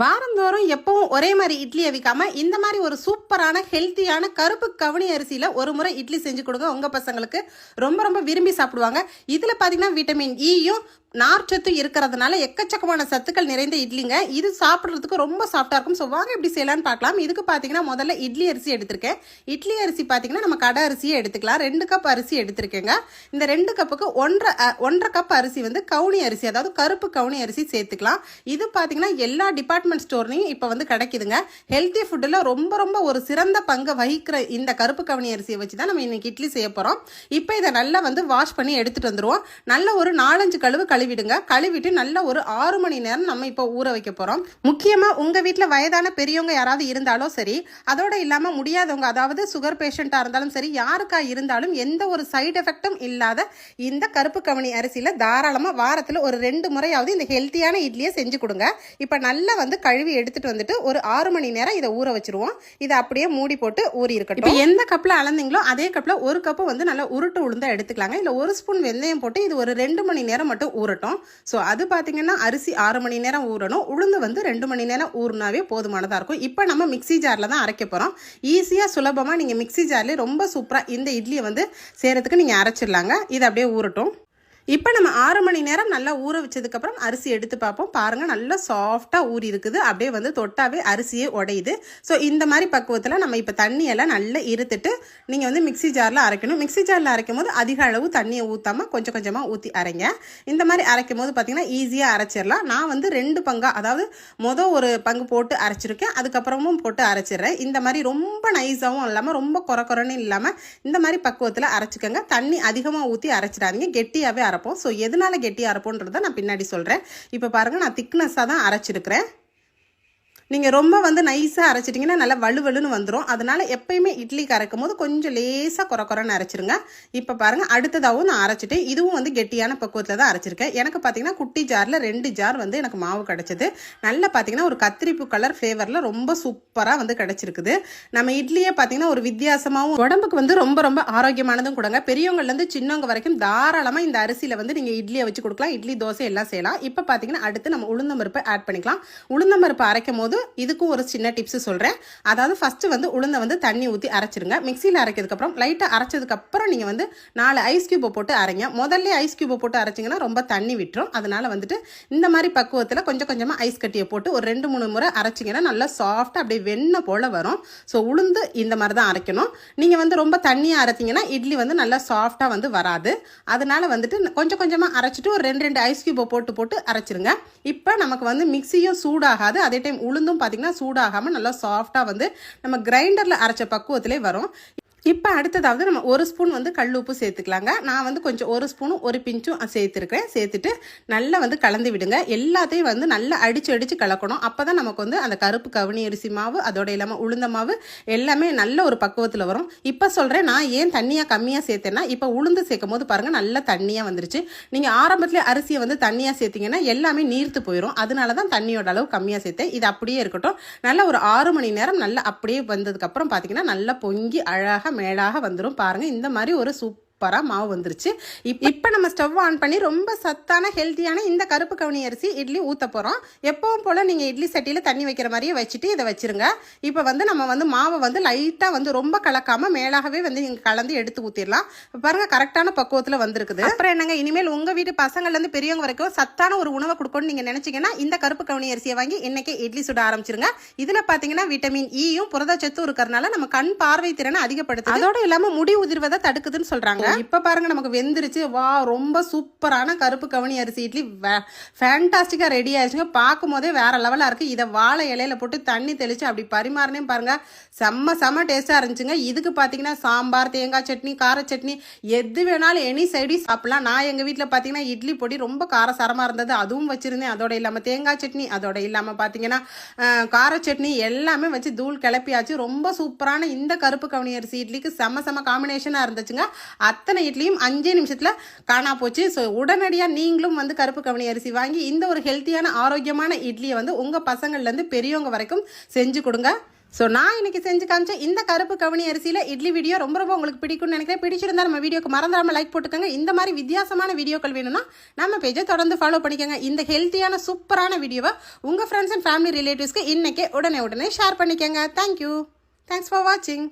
வாரந்தோறும் எப்பவும் ஒரே மாதிரி இட்லி அவிக்காமல் இந்த மாதிரி ஒரு சூப்பரான ஹெல்த்தியான கருப்பு கவுனி அரிசியில் ஒரு முறை இட்லி செஞ்சு கொடுங்க. உங்கள் பசங்களுக்கு ரொம்ப ரொம்ப விரும்பி சாப்பிடுவாங்க. இதில் பார்த்தீங்கன்னா விட்டமின் ஈயும் e நார்ச்சத்தும் இருக்கிறதுனால எக்கச்சக்கமான சத்துக்கள் நிறைந்த இட்லிங்க. இது சாப்பிட்றதுக்கு ரொம்ப சாஃப்டாக இருக்கும். ஸோ வாங்க எப்படி செய்யலான்னு பார்க்கலாம் இதுக்கு பார்த்தீங்கன்னா முதல்ல இட்லி அரிசி எடுத்திருக்கேன். இட்லி அரிசி பார்த்தீங்கன்னா நம்ம கடை அரிசியை எடுத்துக்கலாம். ரெண்டு கப் அரிசி எடுத்திருக்கேங்க. இந்த ரெண்டு கப்புக்கு ஒன்றரை ஒன்றரை கப் அரிசி வந்து கவுனி அரிசி அதாவது கருப்பு கவுனி அரிசி சேர்த்துக்கலாம். இது பார்த்தீங்கன்னா எல்லா டிபார்ட்மெண்ட் ஸ்டோர்லையும் இப்போ வந்து கிடைக்குதுங்க. ஹெல்த்தி ஃபுட்டில் ரொம்ப ரொம்ப ஒரு சிறந்த பங்கை வகிக்கிற இந்த கருப்பு கவனி அரிசியை வச்சு தான் நம்ம இன்றைக்கி இட்லி செய்ய போகிறோம் இப்போ இதை நல்லா வந்து வாஷ் பண்ணி எடுத்துகிட்டு வந்துடுவோம் நல்ல ஒரு நாலஞ்சு கழுவு கழுவிடுங்க. கழுவிட்டு நல்ல ஒரு ஆறு மணி நேரம் நம்ம இப்போ ஊற வைக்க போகிறோம் முக்கியமாக உங்கள் வீட்டில் வயதான பெரியவங்க யாராவது இருந்தாலும் சரி அதோட இல்லாமல் முடியாதவங்க அதாவது சுகர் பேஷண்ட்டாக இருந்தாலும் சரி யாருக்கா இருந்தாலும் எந்த ஒரு சைடு எஃபெக்டும் இல்லாத இந்த கருப்பு கவனி அரிசியில் தாராளமாக வாரத்தில் ஒரு ரெண்டு முறையாவது இந்த ஹெல்த்தியான இட்லியை செஞ்சு கொடுங்க. இப்போ நல்லா வந்து வந்து கழுவி எடுத்துட்டு வந்துட்டு ஒரு ஆறு மணி நேரம் இதை ஊற வச்சிருவோம். இதை அப்படியே மூடி போட்டு ஊறி இருக்கட்டும். இப்போ எந்த கப்பில் அளந்தீங்களோ அதே கப்பில் ஒரு கப்பு வந்து நல்லா உருட்டு உளுந்தா எடுத்துக்கலாங்க. இல்லை ஒரு ஸ்பூன் வெந்தயம் போட்டு இது ஒரு ரெண்டு மணி நேரம் மட்டும் ஊறட்டும். ஸோ அது பார்த்தீங்கன்னா அரிசி ஆறு மணி நேரம் ஊறணும். உளுந்து வந்து ரெண்டு மணி நேரம் ஊறினாவே போதுமானதாக இருக்கும். இப்போ நம்ம மிக்ஸி ஜாரில் தான் அரைக்க போகிறோம் ஈஸியாக சுலபமாக நீங்கள் மிக்ஸி ஜார்லேயே ரொம்ப சூப்பராக இந்த இட்லியை வந்து செய்கிறதுக்கு நீங்கள் அரைச்சிடலாங்க. இது அப்படியே ஊறட்டும். இப்போ நம்ம ஆறு மணி நேரம் நல்லா ஊற வச்சதுக்கப்புறம் அரிசி எடுத்து பார்ப்போம். பாருங்கள் நல்லா சாஃப்டாக ஊறி இருக்குது. அப்படியே வந்து தொட்டாவே அரிசியே உடையுது. ஸோ இந்த மாதிரி பக்குவத்தில் நம்ம இப்போ தண்ணியெல்லாம் நல்லா இருத்துட்டு நீங்கள் வந்து மிக்ஸி ஜாரில் அரைக்கணும். மிக்ஸி ஜாரில் அரைக்கும் போது அதிக அளவு தண்ணியை ஊற்றாமல் கொஞ்சம் கொஞ்சமாக ஊற்றி அரைங்க. இந்த மாதிரி அரைக்கும் போது பார்த்திங்கன்னா ஈஸியாக அரைச்சிடலாம். நான் வந்து ரெண்டு பங்கா அதாவது மொதல் ஒரு பங்கு போட்டு அரைச்சிருக்கேன். அதுக்கப்புறமும் போட்டு அரைச்சிடுறேன். இந்த மாதிரி ரொம்ப நைஸாகவும் இல்லாமல் ரொம்ப குறை குறைன்னு இல்லாமல் இந்த மாதிரி பக்குவத்தில் அரைச்சிக்கோங்க. தண்ணி அதிகமாக ஊற்றி அரைச்சிடாதீங்க. கெட்டியாகவே அரை அரைப்போம். ஸோ எதனால கெட்டியாக அரைப்போன்றதை நான் பின்னாடி சொல்கிறேன் இப்போ பாருங்கள் நான் திக்னஸாக தான் அரைச்சிருக்கிறேன். நீங்கள் ரொம்ப வந்து நைஸாக அரைச்சிட்டிங்கன்னா நல்லா வலுவலுன்னு வந்துடும் அதனால எப்பயுமே இட்லி கரைக்கும் போது கொஞ்சம் லேசாக குறை குறைன்னு அரைச்சிருங்க. இப்போ பாருங்கள் அடுத்ததாகவும் நான் அரைச்சிட்டு இதுவும் வந்து கெட்டியான பக்குவத்தில் தான் அரைச்சிருக்கேன். எனக்கு பார்த்தீங்கன்னா குட்டி ஜாரில் ரெண்டு ஜார் வந்து எனக்கு மாவு கிடச்சிது. நல்லா பார்த்தீங்கன்னா ஒரு கத்திரிப்பு கலர் ஃப்ளேவரில் ரொம்ப சூப்பராக வந்து கிடச்சிருக்குது. நம்ம இட்லியே பார்த்தீங்கன்னா ஒரு வித்தியாசமாகவும் உடம்புக்கு வந்து ரொம்ப ரொம்ப ஆரோக்கியமானதும் கொடுங்க. பெரியவங்கள்லேருந்து சின்னவங்க வரைக்கும் தாராளமாக இந்த அரிசியில் வந்து நீங்கள் இட்லியை வச்சு கொடுக்கலாம். இட்லி தோசை எல்லாம் செய்யலாம். இப்போ பார்த்தீங்கன்னா அடுத்து நம்ம உளுந்தம்பருப்பு ஆட் பண்ணிக்கலாம். உளுந்தம்பருப்பு அரைக்கும் போது இதுக்கும் ஒரு சின்ன டிப்ஸ் சொல்கிறேன் அதாவது ஃபஸ்ட்டு வந்து உளுந்தை வந்து தண்ணி ஊற்றி அரைச்சிருங்க. மிக்சியில் அரைக்கிறதுக்கப்புறம் லைட்டாக அரைச்சதுக்கப்புறம் நீங்கள் வந்து நாலு ஐஸ் கியூபை போட்டு அரைங்க. முதல்ல ஐஸ் கியூபை போட்டு அரைச்சிங்கன்னா ரொம்ப தண்ணி விட்டுரும். அதனால் வந்துட்டு இந்த மாதிரி பக்குவத்தில் கொஞ்சம் கொஞ்சமாக ஐஸ் கட்டியை போட்டு ஒரு ரெண்டு மூணு முறை அரைச்சிங்கன்னா நல்லா சாஃப்டாக அப்படியே வெண்ணெய் போல் வரும். ஸோ உளுந்து இந்த மாதிரி தான் அரைக்கணும். நீங்கள் வந்து ரொம்ப தண்ணியாக அரைச்சிங்கன்னா இட்லி வந்து நல்லா சாஃப்டாக வந்து வராது. அதனால் வந்துட்டு கொஞ்சம் கொஞ்சமாக அரைச்சிட்டு ஒரு ரெண்டு ரெண்டு ஐஸ் கியூபை போட்டு போட்டு அரைச்சிருங்க. இப்போ நமக்கு வந்து மிக்சியும் சூடாகாது. அதே டைம் உளுந்து உளுந்தும் பார்த்திங்கன்னா சூடாகாமல் நல்லா சாஃப்டாக வந்து நம்ம கிரைண்டரில் அரைச்ச பக்குவத்திலே வரும். இப்போ அடுத்ததாவது நம்ம ஒரு ஸ்பூன் வந்து கல் உப்பு சேர்த்துக்கலாங்க. நான் வந்து கொஞ்சம் ஒரு ஸ்பூனும் ஒரு பிஞ்சும் சேர்த்துருக்கேன் சேர்த்துட்டு நல்லா வந்து கலந்து விடுங்க. எல்லாத்தையும் வந்து நல்லா அடித்து அடித்து கலக்கணும். அப்போ தான் நமக்கு வந்து அந்த கருப்பு கவனி அரிசி மாவு அதோட இல்லாமல் உளுந்த மாவு எல்லாமே நல்ல ஒரு பக்குவத்தில் வரும். இப்போ சொல்கிறேன் நான் ஏன் தண்ணியாக கம்மியாக சேர்த்தேன்னா இப்போ உளுந்து சேர்க்கும் போது பாருங்கள் நல்லா தண்ணியாக வந்துருச்சு. நீங்கள் ஆரம்பத்தில் அரிசியை வந்து தண்ணியாக சேர்த்திங்கன்னா எல்லாமே நீர்த்து போயிடும் அதனால தான் தண்ணியோட அளவு கம்மியாக சேர்த்தேன். இது அப்படியே இருக்கட்டும். நல்லா ஒரு ஆறு மணி நேரம் நல்லா அப்படியே வந்ததுக்கப்புறம் பார்த்தீங்கன்னா நல்லா பொங்கி அழகாக மேடாக வந்துடும் பாருங்கள் இந்த மாதிரி ஒரு சூப்பராக மாவு வந்துருச்சு. இப் இப்போ நம்ம ஸ்டவ் ஆன் பண்ணி ரொம்ப சத்தான ஹெல்த்தியான இந்த கருப்பு கவுனி அரிசி இட்லி ஊற்ற போகிறோம் எப்பவும் போல் நீங்கள் இட்லி சட்டியில் தண்ணி வைக்கிற மாதிரியே வச்சுட்டு இதை வச்சிருங்க. இப்போ வந்து நம்ம வந்து மாவை வந்து லைட்டாக வந்து ரொம்ப கலக்காமல் மேலாகவே வந்து நீங்கள் கலந்து எடுத்து ஊற்றிடலாம் பாருங்கள் கரெக்டான பக்குவத்தில் வந்திருக்குது. அப்புறம் என்னங்க இனிமேல் உங்கள் வீட்டு பசங்கள்லேருந்து பெரியவங்க வரைக்கும் சத்தான ஒரு உணவை கொடுக்கணும்னு நீங்கள் நினச்சிங்கன்னா இந்த கருப்பு கவுனி அரிசியை வாங்கி இன்னைக்கே இட்லி சுட ஆரம்பிச்சிருங்க. இதில் பார்த்தீங்கன்னா விட்டமின் ஈயும் புரதச்சத்தும் இருக்கிறனால நம்ம கண் பார்வை திறனை அதிகப்படுத்து அதோட இல்லாமல் முடி உதிர்வதை தடுக்குதுன்னு சொல்கிறாங்க இப்போ பாருங்க நமக்கு வெந்துருச்சு. வா ரொம்ப சூப்பரான கருப்பு கவுனி அரிசி இட்லி. ஃபேண்டாஸ்டிக்காக ரெடி ஆயிடுச்சுங்க. பார்க்கும் போதே வேற லெவலாக இருக்குது இதை வாழை இலையில போட்டு தண்ணி தெளித்து அப்படி பரிமாறினே பாருங்க. செம்ம செம்ம டேஸ்ட்டாக இருந்துச்சுங்க. இதுக்கு பார்த்தீங்கன்னா சாம்பார் தேங்காய் சட்னி கார சட்னி எது வேணாலும் எனி சைடி சாப்பிடலாம். நான் எங்கள் வீட்டில் பார்த்தீங்கன்னா இட்லி பொடி ரொம்ப காரசாரமாக இருந்தது. அதுவும் வச்சுருந்தேன். அதோட இல்லாமல் தேங்காய் சட்னி அதோட இல்லாமல் பார்த்தீங்கன்னா கார சட்னி எல்லாமே வச்சு தூள் கிளப்பியாச்சு. ரொம்ப சூப்பரான இந்த கருப்பு கவுனி அரிசி இட்லிக்கு செம்ம செம்ம காம்பினேஷனாக இருந்துச்சுங்க. அத்தனை இட்லியும் அஞ்சே நிமிஷத்தில் காணா போச்சு. ஸோ உடனடியாக நீங்களும் வந்து கருப்பு கவனி அரிசி வாங்கி இந்த ஒரு ஹெல்த்தியான ஆரோக்கியமான இட்லியை வந்து உங்கள் பசங்கள்லேருந்து பெரியவங்க வரைக்கும் செஞ்சு கொடுங்க. ஸோ நான் இன்னைக்கு செஞ்சு காமிச்ச இந்த கருப்பு கவனி அரிசியில் இட்லி வீடியோ ரொம்ப ரொம்ப உங்களுக்கு பிடிக்கும்னு நினைக்கிறேன். பிடிச்சிருந்தா நம்ம வீடியோக்கு மறந்துடாமல் லைக் போட்டுக்கோங்க. இந்த மாதிரி வித்தியாசமான வீடியோக்கள் வேணும்னா நம்ம பேஜை தொடர்ந்து ஃபாலோ பண்ணிக்கோங்க. இந்த ஹெல்த்தியான சூப்பரான வீடியோவை உங்கள் ஃப்ரெண்ட்ஸ் அண்ட் ஃபேமிலி ரிலேட்டிவ்ஸ்க்கு இன்றைக்கே உடனே உடனே ஷேர் பண்ணிக்கோங்க. தேங்க்யூ தேங்க்ஸ் ஃபார் வாட்சிங்